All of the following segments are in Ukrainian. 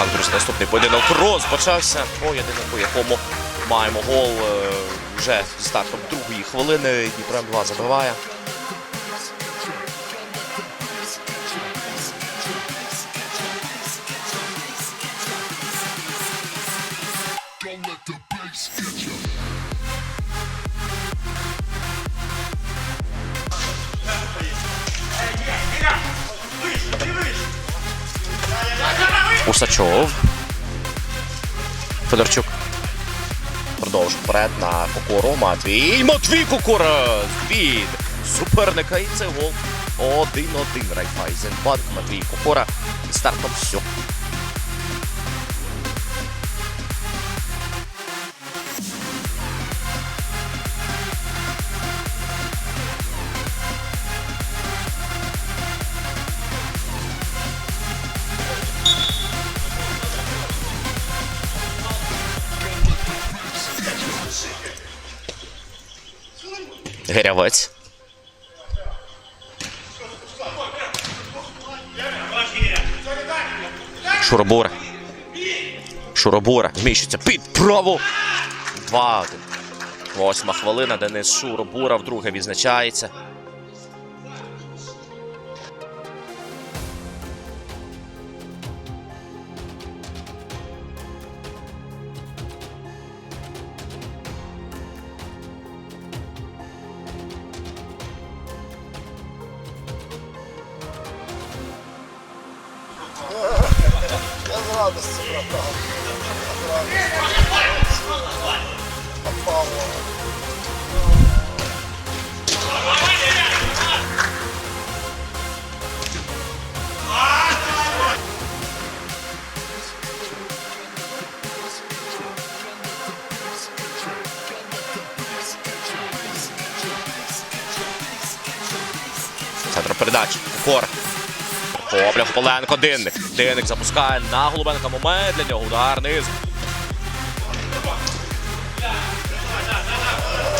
Так, друзі, наступний поєдинок розпочався. Поєдинок, у якому маємо гол е, вже з стартом другої хвилини. Дніпро 2 забиває. Don't let the bass get you. Усачов. Федорчук. Продовжує вперед на Кокору. Матвій. Матвій Кокора від суперника. І це гол. 1-1. Райфайзенбанк. Матвій Кокора. Стартом все. Гирявець. Шуробура. Шуробура. Зміщується під праву. 2-1. Восьма хвилина. Денис Шуробура вдруге відзначається. Радості, братан. Попало. Центр передач. Кор. Копля Поленко. Динник. Динник запускає на Голубенка. Момент для нього. Удар низ.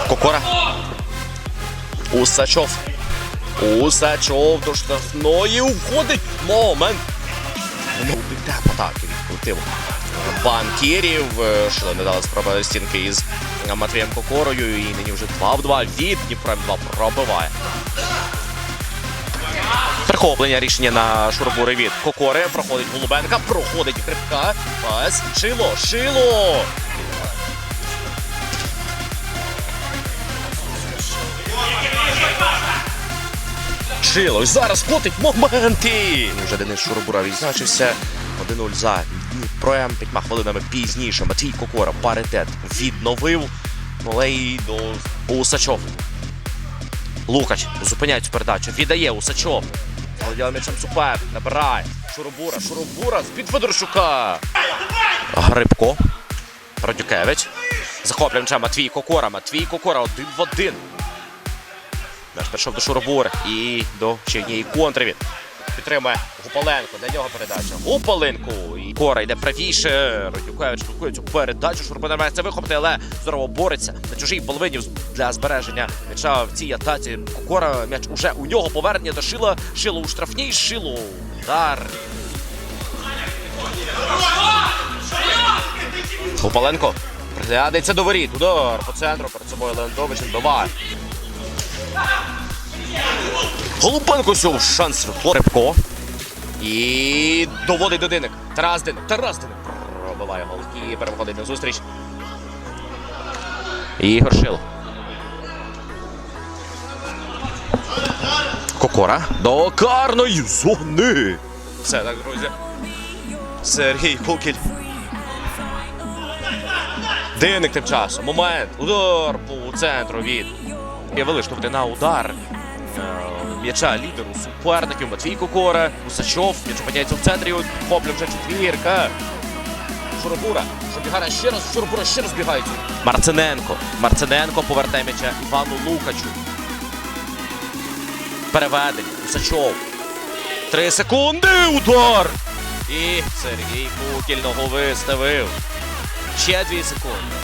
Кокора. Усачов. Усачов до штрафної уходить. Момент. Ну, темп атаки від колективу. Банкірів. е, Що не дали спроби стінки із Матвієм Кокорою. І нині вже 2 в 2 від Дніпра 2 пробиває. Перехоплення рішення на Шурбури від Кокори. Проходить Голубенка, проходить Крипка. Пас. Шило, шило. Шило. Зараз котить моменти. Вже Денис Шурбура відзначився. 1-0 за Дніпром. П'ятьма хвилинами пізніше. Матвій Кокора паритет відновив. Волей до Усачов. Лукач зупиняє цю передачу. Віддає Усачов. Володіла м'ячем супер. Набирає. Шурубура. Шурубура з-під Федорчука. Грибко. Радюкевич. Захоплює м'яча Матвій Кокора. Матвій Кокора один в один. Наш прийшов до Шурубури. І до ще однієї контри він. Підтримує Гупаленко. Для нього передача. Гупаленко. І Кора йде правіше. Родюкевич блокує цю передачу. Шурбура намагається вихопити, але здорово бореться на чужій половині для збереження м'яча в цій атаці. Кокора м'яч уже у нього повернення до Шила. Шило у штрафній. Шило. Удар. Гупаленко приглядається до воріт. Удар по центру. Перед собою Леонідович відбиває. Голубенко сьогодні шанс Рибко. І доводить до Диник. Тарас Диник. Тарас Диник. Пробиває гол. І переходить на зустріч. Ігор Шил. Кокора до карної зони. Все так, друзі. Сергій Кукіль. Диник тим часом. Момент. Удар по центру від. Я вилиштувати на удар. Е, М'яча лідеру суперників Матвій Кокора, Усачов, м'яч опиняється в центрі, Поплю вже четвірка. Шурабура, Шурбігара ще раз, Шурабура ще раз бігають. Марциненко. Марциненко повертає м'яча Івану Лукачу. Переведення. Усачов. Три секунди. Удар! І Сергій Кукіль виставив. Ще дві секунди.